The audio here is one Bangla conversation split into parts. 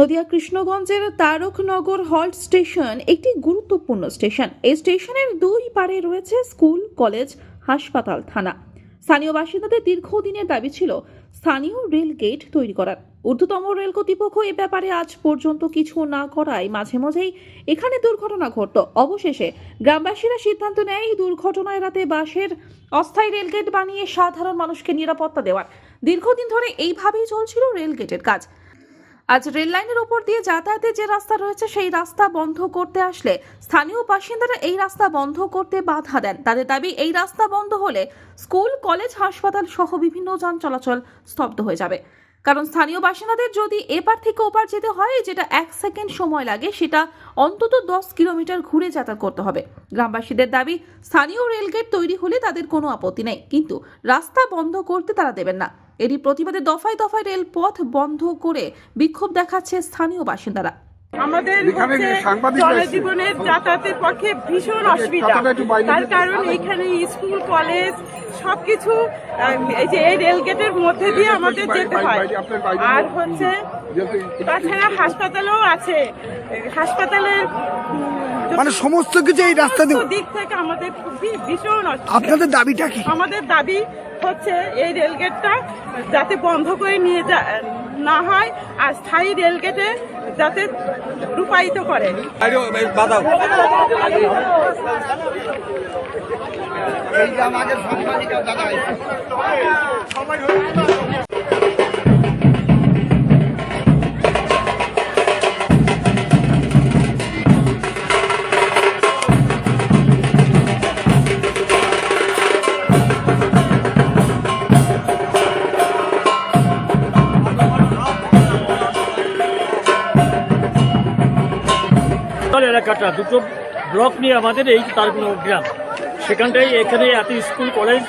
নদিয়া কৃষ্ণগঞ্জের তারকনগর হল্ট স্টেশন একটি গুরুত্বপূর্ণ স্টেশন। এই স্টেশনের দুই পারে রয়েছে স্কুল, কলেজ, হাসপাতাল, থানা। স্থানীয় বাসিন্দাদের দীর্ঘদিনের দাবি ছিল স্থানীয় রেল গেট তৈরি করার। ঊর্ধ্বতম রেল কর্তৃপক্ষ এ ব্যাপারে আজ পর্যন্ত কিছু না করায় মাঝে মাঝেই এখানে দুর্ঘটনা ঘটত অবশেষে গ্রামবাসীরা সিদ্ধান্ত নেয় এই দুর্ঘটনা এড়াতে বাসের অস্থায়ী রেলগেট বানিয়ে সাধারণ মানুষকে নিরাপত্তা দেওয়ার। দীর্ঘদিন ধরে এইভাবেই চলছিল রেলগেটের কাজ। আজ রেল লাইনের ওপর দিয়ে যাতায়াতের যে রাস্তা রয়েছে, সেই রাস্তা বন্ধ করতে আসলে স্থানীয় বাসিন্দারা এই রাস্তা বন্ধ করতে বাধা দেন। তাদের দাবি, এই রাস্তা বন্ধ হলে স্কুল, কলেজ, হাসপাতাল সহ বিভিন্ন যান চলাচল স্তব্ধ হয়ে যাবে। কারণ স্থানীয় বাসিন্দাদের যদি এপার থেকে ওপার যেতে হয়, যেটা এক সেকেন্ড সময় লাগে, সেটা অন্তত দশ কিলোমিটার ঘুরে যাতায়াত করতে হবে। গ্রামবাসীদের দাবি, স্থানীয় রেলগেট তৈরি হলে তাদের কোনো আপত্তি নেই, কিন্তু রাস্তা বন্ধ করতে তারা দেবেন না। এরই প্রতিবাদে দফায় দফায় রেলপথ বন্ধ করে বিক্ষোভ দেখাচ্ছে স্থানীয় বাসিন্দারা। আমাদের জনজীবনের যাতায়াতের পক্ষে ভীষণ অসুবিধা। তার কারণ এখানে স্কুল কলেজ সবকিছু এই যে এই রেল গেটের মধ্যে দিয়ে আমাদের যেতে হয়। আর হচ্ছে তাছাড়া হাসপাতালেও আছে। হাসপাতালের মানে সমস্ত কিছু এই রাস্তা দিয়ে দিক থেকে আমাদের খুবই ভীষণ আপনাদের দাবিটা কি? আমাদের দাবি হচ্ছে এই রেলগেটটা যাতে বন্ধ করে নিয়ে যা না হয় আর স্থায়ী রেলগেটে যাতে রূপায়িত করে। এলাকাটা, দুটো ব্লক নিয়ে আমাদের এই তারগুলো গ্রাম। সেখানটায় এখানে এত স্কুল, কলেজ,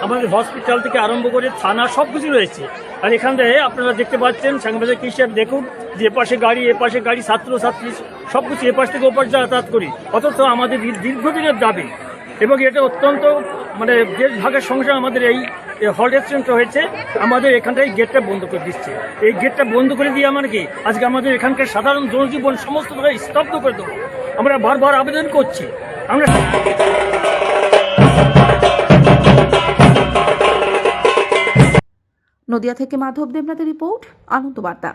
আমাদের হসপিটাল থেকে আরম্ভ করে থানা সব কিছু রয়েছে। আর এখানটায় আপনারা দেখতে পাচ্ছেন, সাংবাদিক কৃষক দেখুন, যে এপাশে গাড়ি এপাশে গাড়ি, ছাত্রছাত্রী সব কিছু এপাশ থেকে ওপাশ যাতায়াত করি। অথচ আমাদের দীর- দীর্ঘদিনের দাবি, এবং এটা অত্যন্ত মানে দেশ ভাগের সংসার আমাদের এই হল্ট এক্সিডেন্ট হয়েছে, আমাদের এখানটায় গেটটা বন্ধ করে দিচ্ছে। এই গেটটা বন্ধ করে দিয়ে আমার কি, আজকে আমাদের এখানকার সাধারণ জনজীবন সমস্ত স্তব্ধ করে দেবো। আমরা বারবার আবেদন করছি। আমরা নদিয়া থেকে মাধব দেবনাথের রিপোর্ট আনন্দ বার্তা